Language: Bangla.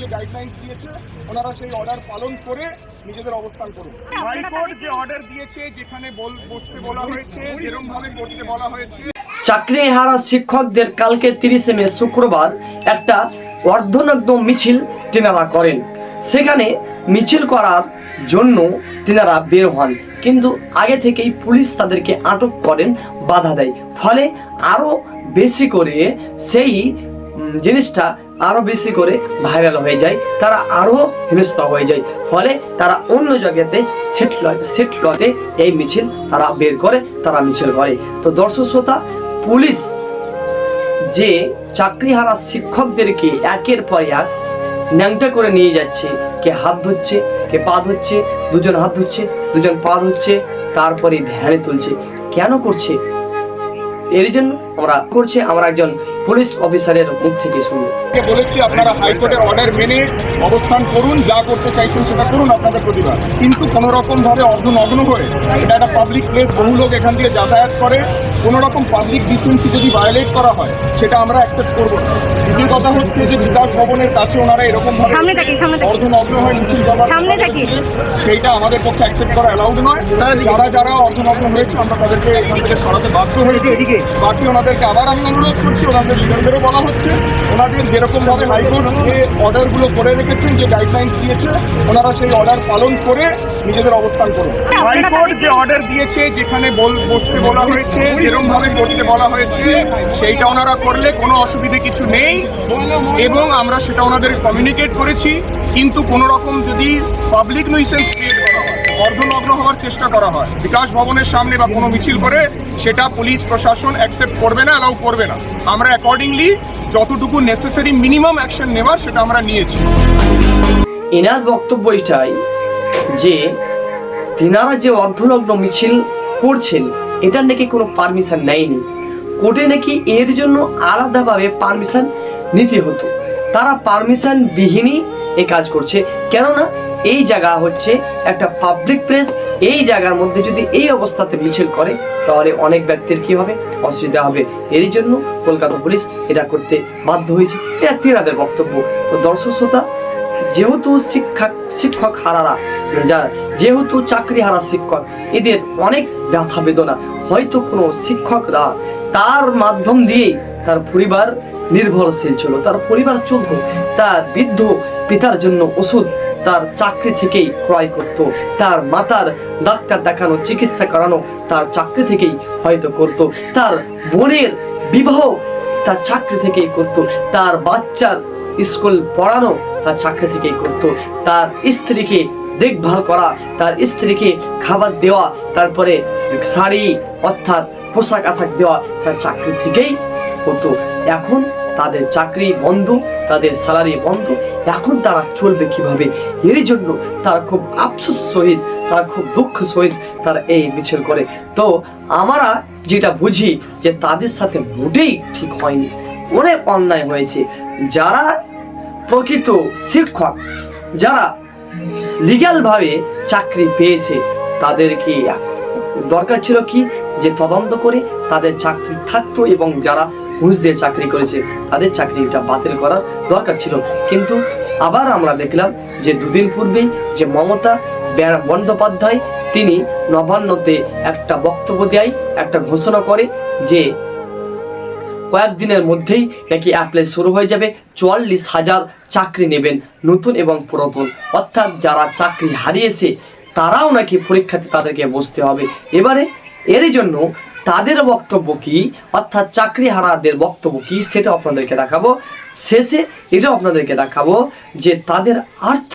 যে গাইডলাইন্স দিয়েছে ওনারা সেই অর্ডার পালন করে নিজেদের অবস্থান করুন। হাইকোর্ট যে অর্ডার দিয়েছে যেখানে বসতে বলা হয়েছে যেরকম ভাবে করতে বলা হয়েছে। চাকরি হারা শিক্ষকদের কালকে তিরিশে মে শুক্রবার একটা অর্ধনগ্ন মিছিল তিনারা করেন। সেখানে মিছিল করার জন্য তিনারা বের হন কিন্তু আগে থেকেই পুলিশ তাদেরকে আটক করেন বাধা দেয়। ফলে আরও বেশি করে সেই জিনিসটা আরও বেশি করে ভাইরাল হয়ে যায়, তারা আরও হিংস্র হয়ে যায়। ফলে তারা অন্য জায়গাতে সেট লতে এই মিছিল তারা বের করে, তারা মিছিল করে। তো দর্শক শ্রোতা, পুলিশ যে চাকরিহারা শিক্ষকদেরকে একের পর এক ন্যাংটা করে নিয়ে যাচ্ছে, কে হাত ধরছে কে পা ধরছে দুজন হাত ধরছে দুজন পা ধরছে তারপরে ভ্যানে তুলছে। কেন করছে? এর জন্য আমরা করছি, আমরা একজন পুলিশ অফিসারের মুখ থেকে শুনব। বলেছি আপনারা হাইকোর্টের অর্ডার মেনে অবস্থান করুন, যা করতে চাইছেন সেটা করুন আপনাদের প্রতিবাদ। কিন্তু কোনো রকম ভাবে অর্ধনগ্ন হয়ে এটা একটা পাবলিক প্লেস বহু লোক এখান থেকে যাতায়াত করে কোনো রকম পাবলিক ডিসেন্সি যদি ভায়োলেট করা হয়, সেটা আমরা অ্যাকসেপ্ট করব না। দ্বিতীয় কথা হচ্ছে যে বিকাশ ভবনের কাছে ওনারা এরকম ভাবে সামনে থাকি, সামনে থাকি। অর্ধনগ্ন হয়ে মিছিল যাবার সামনে থাকি। সেইটা আমাদের পক্ষে অ্যাকসেপ্ট করা অ্যালাউড নয়। যারা যারা অর্ধনগ্ন হয়েছে আমরা তাদেরকে এখান থেকে সরাতে বাধ্য হয়েছি। বাকি ওনাদেরকে আবার আমি অনুরোধ করছি ওনাদের লিডারদেরও বলা হচ্ছে ওনাদের যেরকম ভাবে হাইকোর্ট যে অর্ডারগুলো করে রেখেছেন যে গাইডলাইন্স দিয়েছে ওনারা সেই অর্ডার পালন করে নিজেদের অবস্থান করুন। হাইকোর্ট যে অর্ডার দিয়েছে যেখানে বল- বসতে বলা হয়েছে যেরকম ভাবে করতে বলা হয়েছে সেইটা ওনারা করলে কোনো অসুবিধে কিছু নেই। এবং আমরা সেটা ওনাদের কমিউনিকেট করেছি, কিন্তু কোনো রকম যদি পাবলিক nuisance ক্রিয়েট করা হয়, অর্ধনগ্ন হওয়ার চেষ্টা করা হয়, বিকাশ ভবনের সামনে বা কোনো মিছিল করে, সেটা পুলিশ প্রশাসন অ্যাকসেপ্ট করবে না অ্যালাউ করবে না। আমরা অ্যাকর্ডিংলি যতটুকু নেসেসারি মিনিমাম অ্যাকশন নেওয়ার সেটা আমরা নিয়েছি। এনার বক্তব্য এটাই যে তিনারা যে অর্ধনগ্ন মিছিল করছেন, এটার নাকি কোনো পারমিশন নেয়নি। কোর্টে নাকি এর জন্য আলাদাভাবে পারমিশন নিতে হতো। তারা পারমিশন বিহীনই এই কাজ করছে। কেননা এই জায়গা হচ্ছে একটা পাবলিক প্লেস এই জায়গার মধ্যে যদি এই অবস্থাতে মিছিল করে, তাহলে অনেক ব্যক্তির কি হবে? অসুবিধা হবে। এরই জন্য কলকাতা পুলিশ এটা করতে বাধ্য হয়েছে। এটা তিনাদের বক্তব্য। তো দর্শক শ্রোতা, যেহেতু শিক্ষক শিক্ষক হারারা, যা যেহেতু চাকরি হারা শিক্ষক, এদের অনেক ব্যথা বেদনা। হয়তো কোনো শিক্ষকরা তার মাধ্যম দিয়ে তার পরিবার নির্ভরশীল ছিল, তার পরিবার চলত, তার বৃদ্ধ পিতার জন্য ওষুধ তার চাকরি থেকেই ক্রয় করত, তার মাতার ডাক্তার দেখানো, চিকিৎসা করানো তার চাকরি থেকেই হয়তো করত, তার বোনের বিবাহ তার চাকরি থেকেই করত, তার বাচ্চার স্কুল পড়ানো তার চাকরি থেকেই করত, তার স্ত্রীকে দেখভাল করা, তার স্ত্রীকে খাবার দেওয়া, তারপরে শাড়ি অর্থাৎ পোশাক আশাক দেওয়া তার চাকরি থেকেই হতো। এখন তাদের চাকরি বন্ধ, তাদের স্যালারি বন্ধ। এখন তারা চলবে কীভাবে? এর জন্য তারা খুব আফসোস সহিত, তারা খুব দুঃখ সহিত তারা এই মিছিল করে। তো আমরা যেটা বুঝি যে তাদের সাথে মোটেই ঠিক হয়নি। অনেক অন্যায় হয়েছে। যারা প্রকৃত শিক্ষক, যারা লিগ্যালভাবে চাকরি পেয়েছে, তাদেরকে দরকার ছিল কি? যে তদন্ত করে তাদের চাকরি থাকতো এবং যারা ঘুষ দিয়ে চাকরি করেছে, তাদের চাকরিটা বাতিল করার দরকার ছিল। কিন্তু আবার আমরা দেখলাম যে দুদিন পূর্বেই যে মমতা বন্দ্যোপাধ্যায়, তিনি নবান্নতে একটা বক্তব্য দেয়, একটা ঘোষণা করে যে কয়েকদিনের মধ্যেই নাকি অ্যাপ্লাই শুরু হয়ে যাবে চুয়াল্লিশ হাজার চাকরি নেবেন নতুন এবং পুরাতন। অর্থাৎ যারা চাকরি হারিয়েছে তারাও নাকি পরীক্ষাতে তাদেরকে বসতে হবে। এবারে এর জন্য তাদের বক্তব্য কি? অর্থাৎ চাকরি হারাদের বক্তব্য কি? সেটা আপনাদেরকে দেখাবো। শেষে এটাও আপনাদেরকে দেখাবো যে তাদের আর্থ